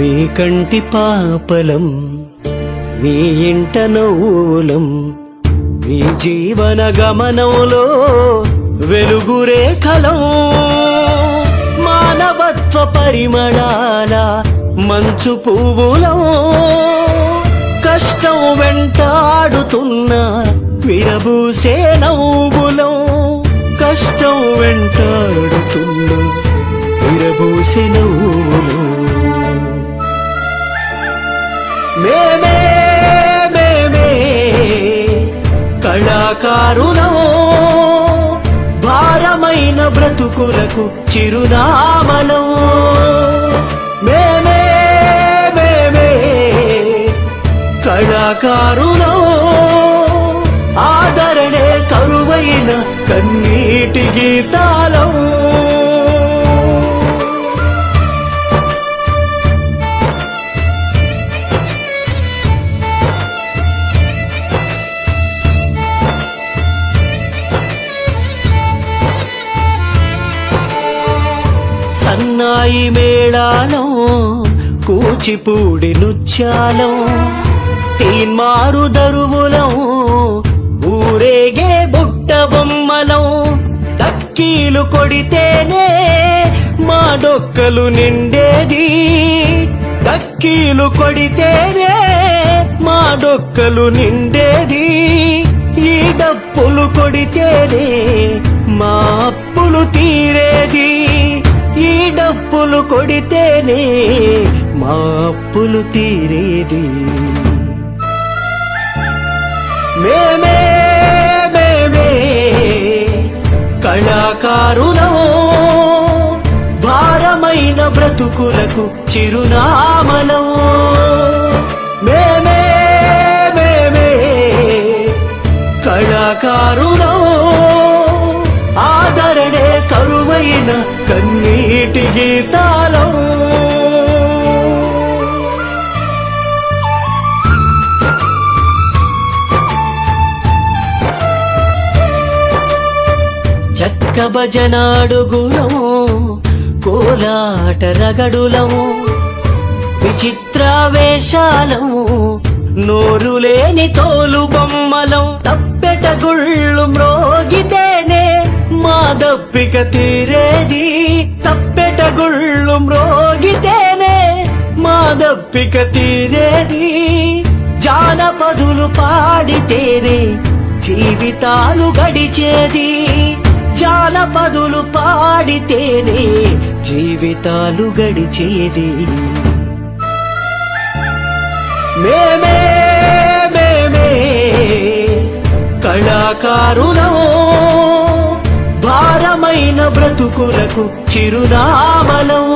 మీ కంటి పాపలం మీ ఇంట నవ్వులం మీ జీవన గమనంలో వెలుగురే కలం మానవత్వ పరిమళాల మంచు పువ్వులం. కష్టం వెంటాడుతున్న విరబూసే నవ్వులం కష్టం వెంటాడుతున్న విరబూసే నవ్వులం మేమే మేమే కళాకారులమో భారమైన బ్రతుకులకు చిరునామలో. మేమే మేమే కళాకారులమో ఆదరణే కరువైన కన్నీటి గీతాలం సాయి మేళాలం కూచిపూడి నృత్యాలం తీన్మారు దరువులం ఊరేగే బుట్ట బొమ్మలం తక్కీలు కొడితేనే మా డొక్కలు నిండేది. తక్కీలు కొడితేనే మా డొక్కలు నిండేది. ఈ డప్పులు కొడితేనే మా అప్పులు తీరేది. ఈ డప్పులు కొడితేనే మా అప్పులు తీరేది. మేమే మేమే కళాకారులమో భారమైన బ్రతుకులకు చిరునామలం. మేమే మేమే కళాకారులమో ఆదరణే కరువైన కన్నీటి గీతాలం. చక్క భజనాడుగులము కోలాట రగడులము విచిత్ర వేషాలము నోరులేని తోలు బొమ్మలం తప్పెట తప్పిక తీరేది తప్పెట గుళ్ళు మ్రోగితేనే మా దప్పిక తీరేది జానపదులు పాడితేనే. జీవితాలు గడిచేది జానపదులు పాడితేనే. జీవితాలు గడిచేది. మేమే మేమే కళాకారులమో భారమైన బ్రతుకులకు చిరునామలం.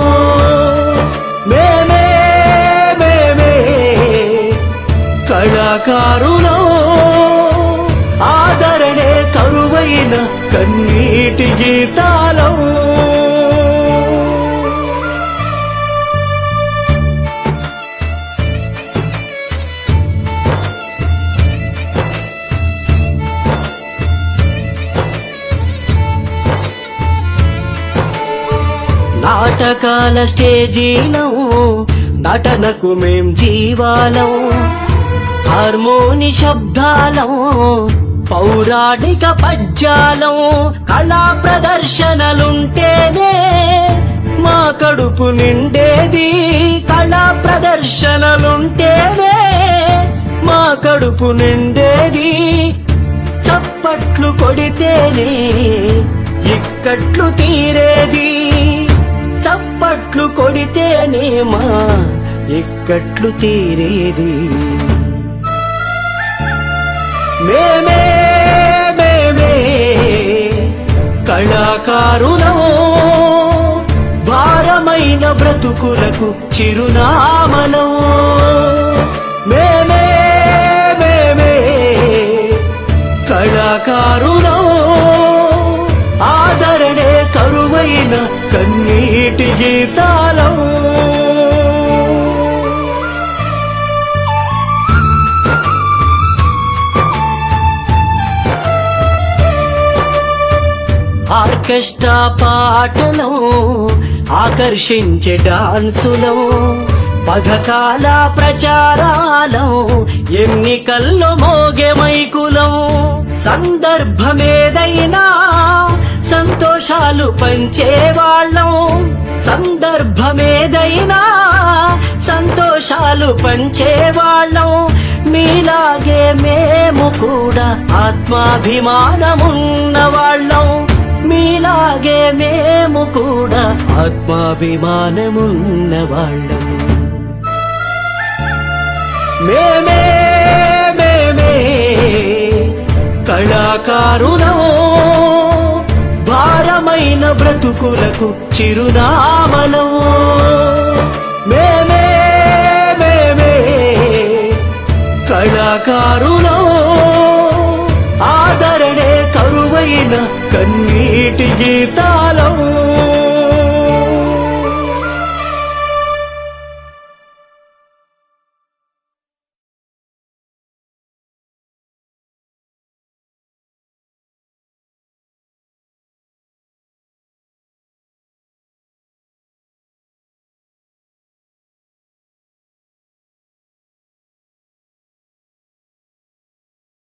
మేమే మేమే కళాకారులమో ఆదరణే కరువైన కన్నీటి గీతా. నాటకాల స్టేజీలం నటనకు మేం జీవాలం. హార్మోని శబ్దాలం పౌరాణిక పద్యాలం కళా ప్రదర్శనలుంటేనే మా కడుపు నిండేది. కళా ప్రదర్శనలుంటేనే మా కడుపు నిండేది. చప్పట్లు కొడితేనే ఇక్కట్లు తీరేది. చప్పట్లు కొడితేనేమా ఇక్కట్లు తీరేది? మేమే మేమే కళాకారులమో భారమైన బ్రతుకులకు చిరునామలం. మేమే మేమే కళాకారులమో కరువైన కన్నీటి గీతాలం. ఆర్కెస్ట్రా పాటలో ఆకర్షించే డాన్సులో పథకాల ప్రచారాలం ఎన్నికల్లో మోగే మైకులం సందర్భమే సంతోషాలు పంచేవాళ్ళం. సందర్భమేదైనా సంతోషాలు పంచేవాళ్ళం. మీలాగే మేము కూడా ఆత్మాభిమానమున్న వాళ్ళం మీలాగే మేము కూడా ఆత్మాభిమానమున్న వాళ్ళం మేమే మేమే కళాకారులం బ్రతుకులకు చిరునామలం. మేమే మేమే కళాకారులం. ఆదరణే కరువైన కన్నీటి గీతాలం.